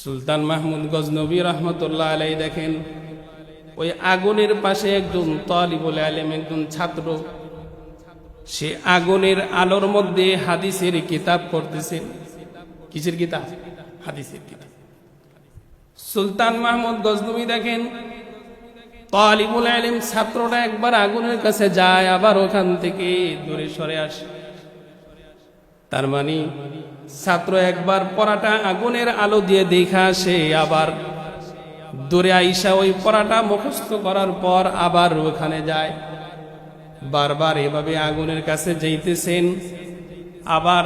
সুলতান মাহমুদ গজনবী রহমতুল্লাহ আলাই দেখেন, ওই আগুনের পাশে একজন তলিবুল আলেম, একজন ছাত্র। সে আগুনের আলোর মধ্যে হাদিসের কিতাব পড়তেছেন কিসের কিতাব? হাদিসের কিতাব। সুলতান মাহমুদ গজনবী দেখেন তালিবুল আলিম ছাত্রটা একবার আগুনের কাছে যায়, আবার ওখান থেকে দূরে সরে আসে। তার মানে ছাত্র একবার পড়াটা আগুনের আলো দিয়ে দেখা আসে আবার দূরে আইসা ওই পড়াটা মুখস্থ করার পর আবার ওখানে যায়। বারবার এভাবে আগুনের কাছে যাইতেছেন। আবার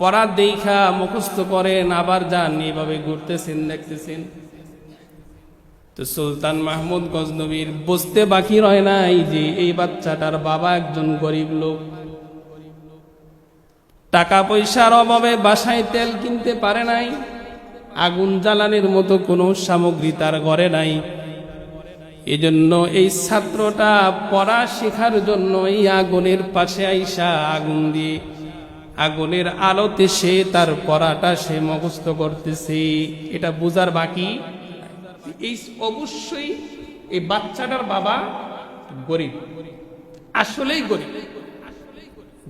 পড়া দেখা মুখস্থ করেন, আবার যান, এভাবে ঘুরতেছেন, দেখতেছেন। তো সুলতান মাহমুদ গজনবীর বুঝতে বাকি রয় নাই যে এই বাচ্চাটার বাবা একজন গরিব লোক। টাকা পয়সার অভাবে বাসায় তেল কিনতে পারে নাই, আগুন জ্বালানির মতো কোনো সামগ্রী তার ঘরে নাই। এজন্য এই ছাত্রটা পড়া শেখার জন্য এই আগুনের পাশে আইসা আগুন দিয়ে, আগুনের আলোতে সে তার পড়াটা সে মুখস্থ করতেছে। এটা বোঝার বাকি? এই অবশ্যই এই বাচ্চাটার বাবা গরিব, আসলেই গরিব।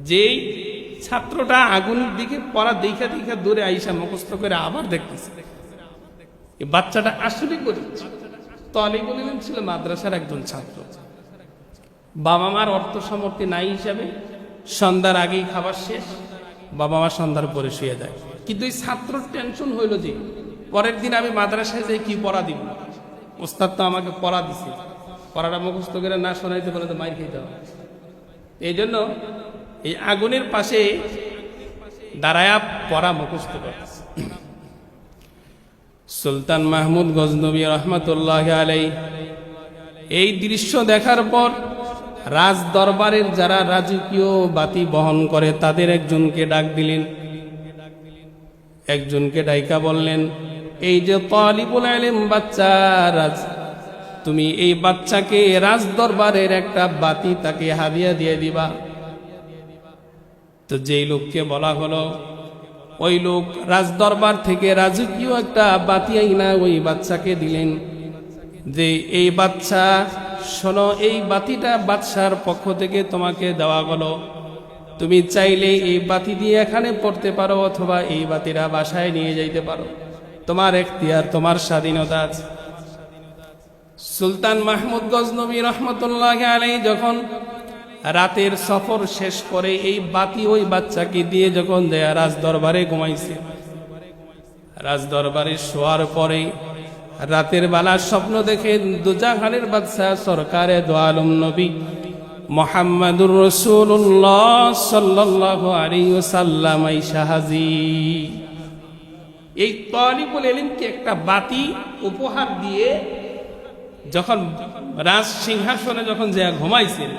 যেই ছাত্রটা আগুনের দিকে পড়া দেখা দেখা দূরে আইসা মুখস্থ করে আবার দেখতেছে। বাচ্চাটা আসলেই গরিব তলে বলিলেন ছিল মাদ্রাসার একজন ছাত্র। বাবা মার অর্থ সামর্থ্য নাই হিসাবে সন্ধ্যার আগেই খাবার শেষ বাবা মা সন্ধ্যার পরে শুয়ে যায়। কিন্তু এই ছাত্রর টেনশন হইল যে, পরের দিন আমি মাদ্রাসায় যাই কি পড়া দিব? ওস্তাদ তো আমাকে পড়া দিছে। পড়াটা মুখস্থ করে না শোনাইতে পারলে তো মাইর খেতে হবে। এই জন্য এই আগুনের পাশে দাঁড়ায়া পড়া মুখস্থ সুলতান মাহমুদ গজনবী রহমতুল্লাহ আলাই এই দৃশ্য দেখার পর রাজ দরবারের যারা রাজকীয় বাতি বহন করে তাদের একজনকে ডাক দিলেন। একজনকে ডাইকা বললেন, এই যে তালিবুল আলিম বাচ্চা রাজ, তুমি এই বাচ্চাকে রাজ দরবারের একটা বাতি তাকে হাদিয়া দিয়ে দিবা। তো যেই লোককে বলা হলো, ওই লোক রাজদরবার থেকে রাজকীয় একটা বাতি আইনা ওই বাচ্চাকে দিলেন যে, এই বাচ্চা, শোনো, এই বাতিটা বাদশার পক্ষ থেকে তোমাকে দেওয়া হলো। তুমি চাইলে এই বাতি দিয়ে এখানে পড়তে পারো অথবা এই বাতিটা বাসায় নিয়ে যাইতে পারো। তোমার এখতিয়ার, তোমার স্বাধীনতা আছে। সুলতান মাহমুদ গজনবী রহমতুল্লাহ আলাই যখন রাতের সফর শেষ করে এই বাতি ওই বাচ্চাকে দিয়ে যখন দেয়া রাজ দরবারে ঘুমাইছে। রাজ দরবারে শোয়ার পরে রাতের বেলা স্বপ্ন দেখে দুজাহানের বাদশাহ সরকারে দোয়ালম নবী মোহাম্মদুর রসুল্লাহ সাল্লাহ আলী সাল্লাম শাহাজি এই তলিবুল এলিমকে একটা বাতি উপহার দিয়ে যখন রাজ সিংহাসনে যখন যে ঘুমাইছেন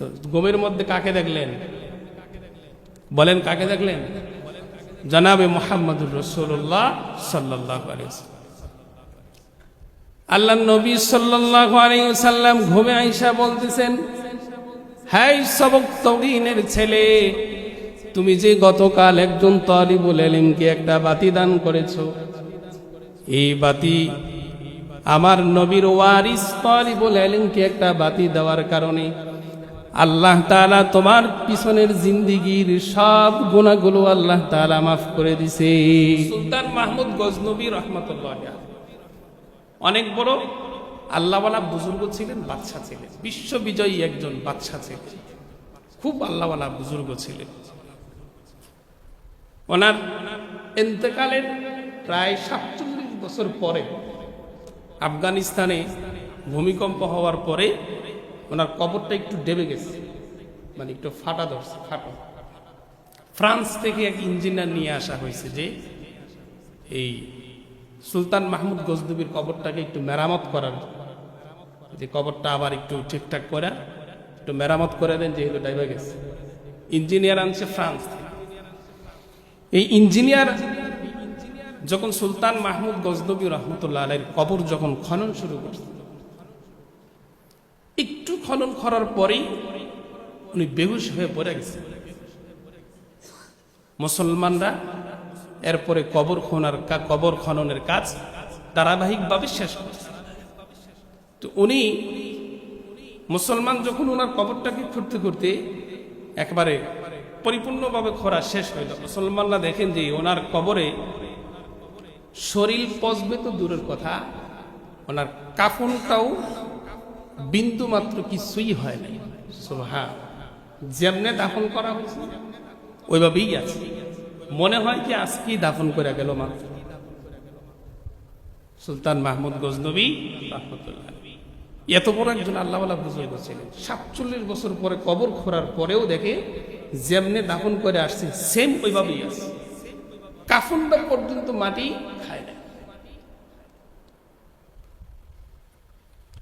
তো ঘুমের মধ্যে কাকে দেখলেন? বলেন, কাকে দেখলেন? জনাবে মোহাম্মদুর রসুল্লাহ সাল্লাহ আল্লাহ নবী আলাইসাল্লাম ঘুমে আইসা বলতেছেন সবক ছেলে, তুমি যে গতকাল একজন তলিবুল এলিমকে একটা বাতি দান করেছ, এই বাতি আমার নবীর ওয়ারিস তলিবুল এলিমকে একটা বাতি দেওয়ার কারণে আল্লাহ তালা তোমার পিছনের জিন্দিগির সব গুণাগুলো আল্লাহ তালা মাফ করে দিছে। সুলতান মাহমুদ গজনবী রহমতুল্লাহ অনেক বড় আল্লাহওয়ালা বুজুর্গ ছিলেন বাচ্চা ছিলেন। বিশ্ব বিজয়ী একজন বাচ্চা ছিলেন। খুব আল্লাহওয়ালা বুজুর্গ ছিলেন। ওনার এতেকালের প্রায় সাতচল্লিশ বছর পরে আফগানিস্তানে ভূমিকম্প হওয়ার পরে ওনার কবরটা একটু ডেবে গেছে। মানে একটু ফাটা ধরছে, ফাটা। ফ্রান্স থেকে এক ইঞ্জিনিয়ার নিয়ে আসা হয়েছে যে, এই সুলতান মাহমুদ গজদুবির কবরটাকে একটু মেরামত করার। যে কবরটা আবার একটু ঠিকঠাক করা, একটু মেরামত করে দেন, যেহেতু ডাইবে গেছে। ইঞ্জিনিয়ার আনছে ফ্রান্স এই ইঞ্জিনিয়ার যখন সুলতান মাহমুদ গজদবী রহমতুল্লাহ আলের কবর যখন খনন শুরু করছে খনন করার পরেই উনি বেহুশ হয়ে পড়ে গেছে। মুসলমানরা এরপরে কবর খনার কবর খননের কাজ ধারাবাহিকভাবে শেষ করছে। তো উনি মুসলমান যখন ওনার কবরটাকে খুঁড়তে খুঁড়তে একবারে পরিপূর্ণভাবে খোঁড়া শেষ হইল। মুসলমানরা দেখেন যে ওনার কবরে শরীর পচবে তো দূরের কথা, ওনার কাফনটাও বিন্দু মাত্র কিছুই হয় নাই। সোহা যেমনে দাফন করা হয়েছে। ওইভাবেই আছে। মনে হয় যে আজকেই দাফন করে গেল মাত্র। সুলতান মাহমুদ গজনবী রহমতুল্লাহ এত বড় একজন আল্লাহওয়ালা বুজুর্গ ছিলেন সাতচল্লিশ বছর পরে কবর খোঁড়ার পরেও দেখে যেমনে দাফন করে আসছে। সেম ওইভাবেই আছে। কাফনটা পর্যন্ত মাটি খায় না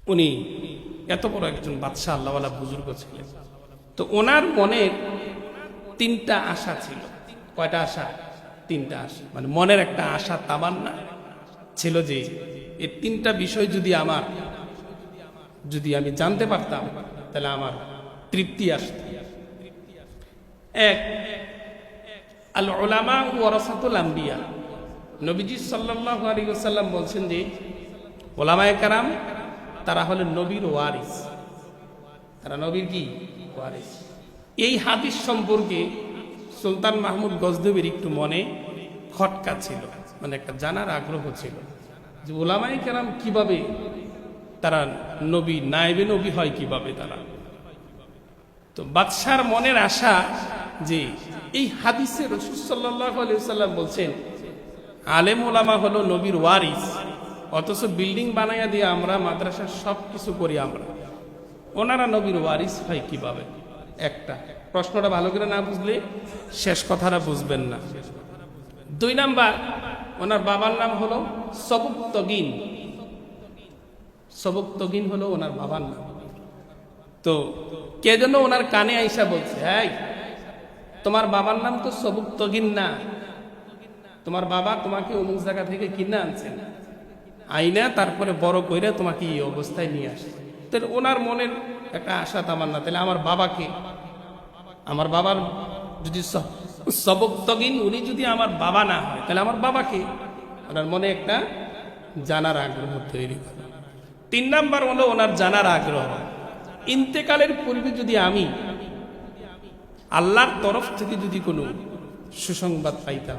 উনি এত বড় একজন বাদশাহ আল্লাহওয়ালা বুজুর্গ ছিলেন। তো ওনার মনে তিনটা আশা ছিল। কয়টা আশা? তিনটা আশা। মানে মনের একটা আশা তামান্না ছিল যে এই তিনটা বিষয় যদি আমার, যদি আমি জানতে পারতাম, তাহলে আমার তৃপ্তি আসত। এক আল ওলামা ওয়ারাসাতুল আম্বিয়া। নবীজি সাল্লাল্লাহু আলাইহি ওয়াসাল্লাম বলছেন যে, ওলামায় কারাম তারা হলেন নবীর ওয়ারিস। তারা নবীর কি? ওয়ারিস। এই হাদিস সম্পর্কে সুলতান মাহমুদ গজদেবের একটু মনে খটকা ছিল মানে একটা জানার আগ্রহ ছিল যে ওলামাই কেরাম কীভাবে তারা নবী নাইবে নবী হয় কীভাবে তারা? তো বাদশার মনের আশা যে এই হাদিসে রসুল সাল্লাহ সাল্লাম বলছেন, আলেম ওলামা হলো নবীর ওয়ারিস। অথচ বিল্ডিং বানাইয়া দিয়ে আমরা মাদ্রাসার সব কিছু করি আমরা। ওনারা নবীর ওয়ারিস হয় কীভাবে? একটা, প্রশ্নটা ভালো করে না বুঝলে শেষ কথাটা বুঝবেন না। দুই নাম্বার, ওনার বাবার নাম হলো সবুক তগিন সবুক তগিন হলো ওনার বাবার নাম। তো কে যেন ওনার কানে আইসা বলছে হ্যাঁ তোমার বাবার নাম তো সবুক তগিন না। তোমার বাবা তোমাকে অমুক জায়গা থেকে কিনে আনছেন। আইনা, তারপরে বড় কইরা তোমাকে এই অবস্থায় নিয়ে আসে। তাহলে ওনার মনের একটা আশা তামার তামান্না। তাহলে আমার বাবাকে, আমার বাবার যদি স- সবক তগিন, উনি যদি আমার বাবা না হয়, তাহলে আমার বাবাকে ওনার মনে একটা জানার আগ্রহ তৈরি করে। তিন নাম্বার হলো ওনার জানার আগ্রহ। ইন্তেকালের পূর্বে যদি আমি আল্লাহর তরফ থেকে যদি কোনো সুসংবাদ পাইতাম,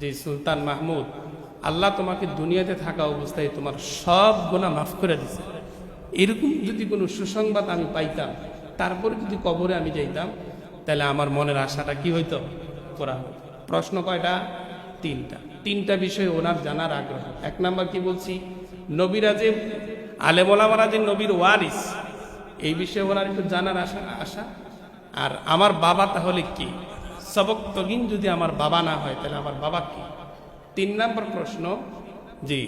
যে সুলতান মাহমুদ আল্লাহ তোমাকে দুনিয়াতে থাকা অবস্থায় তোমার সব গোনা মাফ করে দিছে। এরকম যদি কোনো সুসংবাদ আমি পাইতাম, তারপরে যদি কবরে আমি যাইতাম, তাহলে আমার মনের আশাটা কি হইতো? করা প্রশ্ন কয়টা? তিনটা। তিনটা বিষয়ে ওনার জানার আগ্রহ। এক নাম্বার কি বলছি? নবীরা যে আলেমোলামারা যে নবীর ওয়ারিস। এই বিষয়ে ওনার একটু জানার আশা আশা। আর আমার বাবা তাহলে কি? সবক তগিন যদি আমার বাবা না হয়, তাহলে আমার বাবা কি? তিন নম্বর প্রশ্ন যে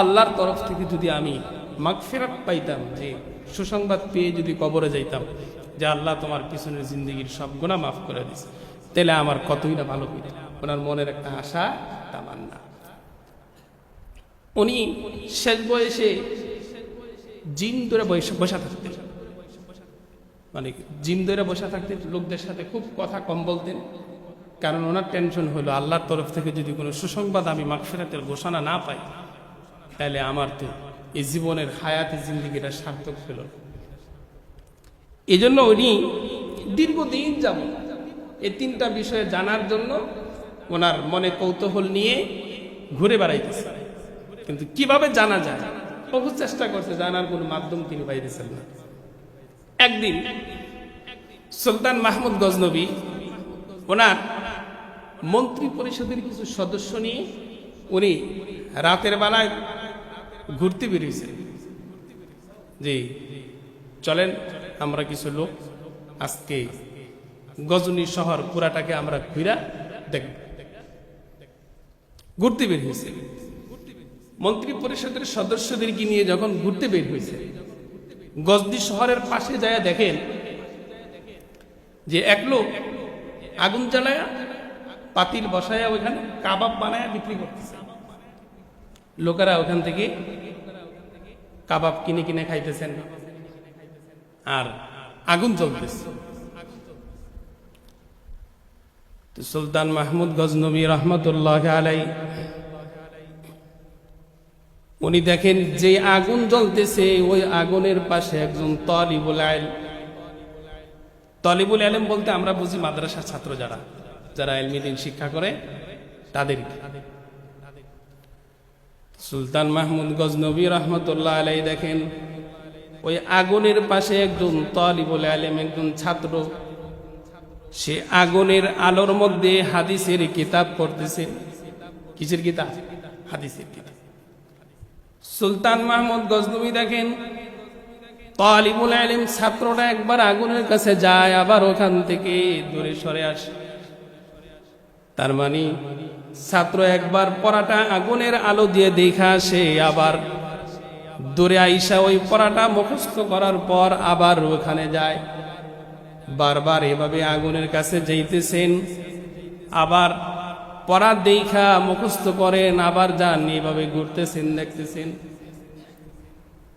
আল্লাহর তরফ থেকে যদি আমি মাগফিরাত পাইতাম, যে সুসংবাদ পেয়ে যদি কবরে যাইতাম, যে আল্লাহ তোমার পিছনের জিন্দগির সব গুণা মাফ করে দিস তাহলে আমার কতই না ভালো হইত? ওনার মনের একটা আশা, তামান্না। উনি শেষ বয়সে জিন ধরে বসে বসা থাকতেন। মানে জিম ধরে বসে থাকতেন, লোকদের সাথে খুব কথা কম বলতেন। কারণ ওনার টেনশন হলো, আল্লাহর তরফ থেকে যদি কোনো সুসংবাদ আমি মাগফিরাতের ঘোষণা না পাই, তাহলে আমার তো এই জীবনের হায়াতে জিন্দিগিটা সার্থক ছিল এই জন্য উনি দীর্ঘদিন যাব এই তিনটা বিষয়ে জানার জন্য ওনার মনে কৌতূহল নিয়ে ঘুরে বেড়াইতেছে। কিন্তু কীভাবে জানা যায়? বহু চেষ্টা করছে, জানার কোনো মাধ্যম তিনি পাইতেছেন না। একদিন সুলতান মাহমুদ গজনবী ওনার মন্ত্রী পরিষদের কিছু সদস্য নিয়ে উনি রাতের বেলায় ঘুরতে বেরিয়েছে। জি, চলেন আমরা কিছু লোক আজকে গজনী শহর পুরাটাকে আমরা ঘুরা দেখব। ঘুরতে বের হয়েছে। মন্ত্রী পরিষদের সদস্যদেরকে নিয়ে যখন ঘুরতে বের হয়েছে, গজনি শহরের পাশে যায় দেখেন যে এক লোক আগুন জ্বালায়া পাতিল বসায়া ওইখানে কাবাব বানায় বিক্রি করতেছে। লোকেরা ওখান থেকে কাবাব কিনে কিনে খাইতেছেন। আর আগুন জ্বলতেছে। সুলতান মাহমুদ গজনবী রহমতুল্লাহ আলাই, উনি দেখেন যে আগুন জ্বলতেছে, ওই আগুনের পাশে একজন তলিবুল আইল। তলিবুল আলম বলতে আমরা বুঝি মাদ্রাসার ছাত্র যারা। যারা এলমিদিন শিক্ষা করে, তাদের সুলতান মাহমুদ গজনবী রহমতুল্লাহ আলাই দেখেন, ওই আগুনের পাশে একজন তলিবুল আলেম, একজন ছাত্র, সে আগুনের আলোর মধ্যে হাদিসের কিতাব পড়তেছে। কিসের কিতাব? হাদিসের কিতাব। সুলতান মাহমুদ গজনবী দেখেন, তালিবুল আলিম ছাত্ররা একবার আগুনের কাছে যায়, আবার ওখান থেকে দূরে সরে আসে। তার মানে ছাত্র একবার পড়াটা আগুনের আলো দিয়ে দেখা আসে, আবার দূরে আইসা ওই পড়াটা মুখস্থ করার পর আবার ওখানে যায়। বারবার এভাবে আগুনের কাছে যাইতেছেন, আবার পড়া দেখা মুখস্থ করেন, আবার যান, এভাবে ঘুরতেছেন, দেখতেছেন।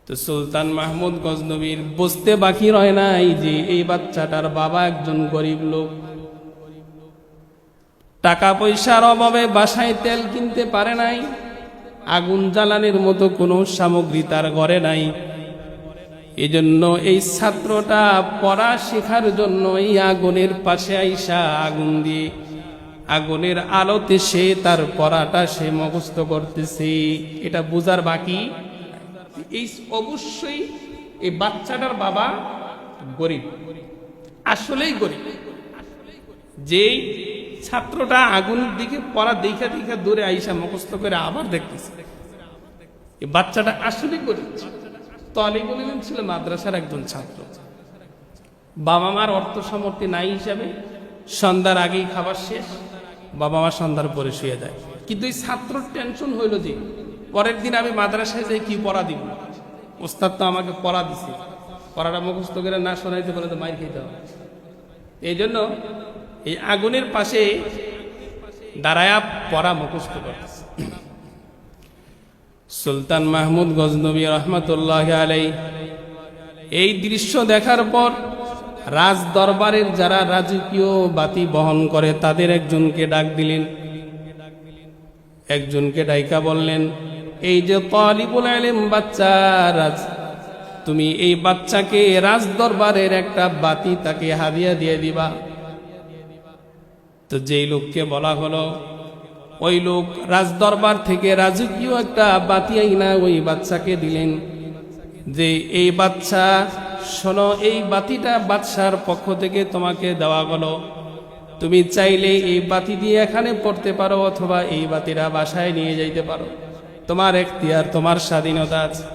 তো সুলতান মাহমুদ গজনবীর বুঝতে বাকি রয় নাই যে এই বাচ্চাটার বাবা একজন গরিব লোক। টাকা পয়সার অভাবে বাসায় তেল কিনতে পারে নাই, আগুন জ্বালানির মতো কোনো সামগ্রী তার ঘরে নাই। এজন্য এই ছাত্রটা পড়া শেখার জন্য এই আগুনের পাশে আইসা আগুন দিয়ে, আগুনের আলোতে সে তার পড়াটা সে মুখস্থ করতেছে। এটা বোঝার বাকি? এই অবশ্যই এই বাচ্চাটার বাবা গরিব। আসলেই গরিব। যেই ছাত্রটা আগুনের দিকে পড়া দেখা দেখা দূরে আইসা মুখস্থ করে আবার দেখতেছে। এই বাচ্চাটা আসলেই গরিব তলিবুল ইলম ছিল মাদ্রাসার একজন ছাত্র। বাবা মার অর্থ সামর্থ্য নাই হিসাবে সন্ধ্যার আগেই খাবার শেষ, বাবা মা সন্ধ্যার পরে শুয়ে যায়। কিন্তু এই ছাত্রর টেনশন হইল যে, পরের দিন আমি মাদ্রাসায় যাই কি পড়া দিব? ওস্তাদ তো আমাকে পড়া দিছে। পড়াটা মুখস্থ করে না শোনাইতে পারে তো মাইর খেতে হবে। এই জন্য এই আগুনের পাশে দাঁড়ায়া পড়া মুখস্থ করতেছে। সুলতান মাহমুদ গজনবী রহমতুল্লাহ আলাই এই দৃশ্য দেখার পর রাজ দরবারের যারা রাজকীয় বাতি বহন করে তাদের একজনকে ডাক দিলেন। একজনকে ডাইকা বললেন, এই যে তালিবুল আলিম বাচ্চা রাজ, তুমি এই বাচ্চাকে রাজ দরবারের একটা বাতি তাকে হাদিয়া দিয়ে দিবা। তো যেই লোককে বলা হলো, ওই লোক রাজদরবার থেকে রাজকীয় একটা বাতি আইনা ওই বাচ্চাকে দিলেন যে, এই বাচ্চা, শোনো, এই বাতিটা বাদশার পক্ষ থেকে তোমাকে দেওয়া গেল তুমি চাইলে এই বাতি দিয়ে এখানে পড়তে পারো অথবা এই বাতিটা বাসায় নিয়ে যাইতে পারো। তোমার এখতিয়ার, তোমার স্বাধীনতা আছে।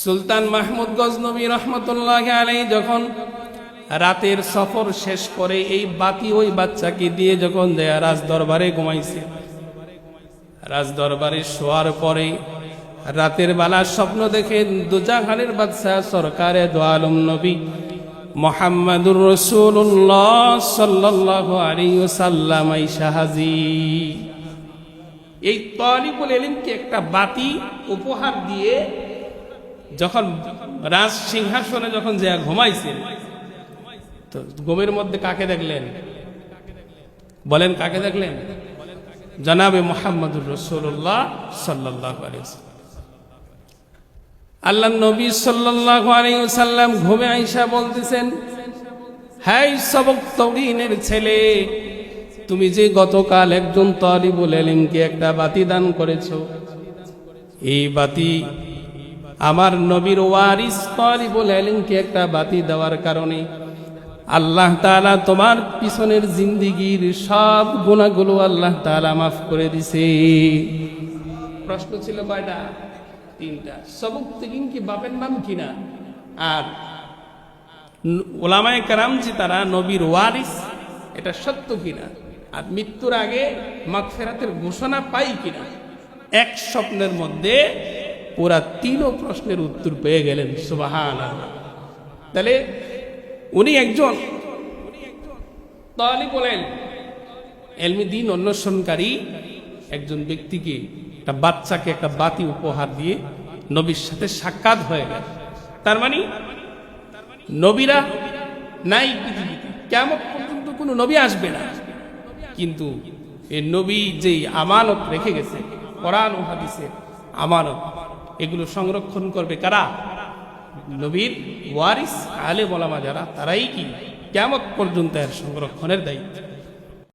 সুলতান মাহমুদ গজনবী রহমতুল্লাহ আলাই যখন রাতের সফর শেষ করে এই বাতি ওই বাচ্চাকে দিয়ে যখন দেয়া রাজ দরবারে ঘুমাইছে। রাজ দরবারে শোয়ার পরে রাতের বেলা স্বপ্ন দেখে দুজাহানের বাদশাহ সরকারে দোয়ালম নবী মোহাম্মদুর রসুল্লাহ সাল্লাহ আলী সাল্লাম শাহাজি এই তলিবুল এলিমকে একটা বাতি উপহার দিয়ে যখন রাজ সিংহাসনে যখন যে ঘুমাইছেন তো ঘুমের মধ্যে কাকে দেখলেন? বলেন কাকে দেখলেন? জনাবে মোহাম্মদুর রসুল্লাহ সাল্লাহ আল্লাহ নবী সাল্লাম ঘুমে আইসা বলতেছেন হ্যাঁ সবক তগিনের ছেলে, তুমি যে গতকাল একজন তলিবুল এলিমকে একটা বাতি দান করেছ, এই বাতি আমার নবীর ওয়ারিস তলিবুল এলিমকে একটা বাতি দেওয়ার কারণে আল্লাহ তালা তোমার পিছনের জিন্দিগির সব গুণাগুলো আল্লাহ তালা মাফ করে দিছে। প্রশ্ন ছিল কয়টা? তিনটা। সবক তিন কি বাপের নাম কিনা আর ওলামায় কারাম যে তারা নবীর ওয়ারিস, এটা সত্য কিনা আর মৃত্যুর আগে মাগফেরাতের ঘোষণা পাই কিনা এক স্বপ্নের মধ্যে পুরা তিনও প্রশ্নের উত্তর পেয়ে গেলেন সুবাহান তাহলে উনি একজন। তাহলে বলেন, এলমি দিন অন্বেষণকারী একজন ব্যক্তিকে একটা বাচ্চাকে একটা বাতি উপহার দিয়ে নবীর সাথে সাক্ষাৎ হয়ে গেল। তার মানে নবীরা নাই কেমন পর্যন্ত কোনো নবী আসবে না। কিন্তু এই নবী যেই আমানত রেখে গেছে, কোরআন ও আমানত, এগুলো সংরক্ষণ করবে কারা? নবীর ওয়ারিস আলে বলামা যারা তারাই কি কেমত পর্যন্ত এর সংরক্ষণের দায়িত্ব?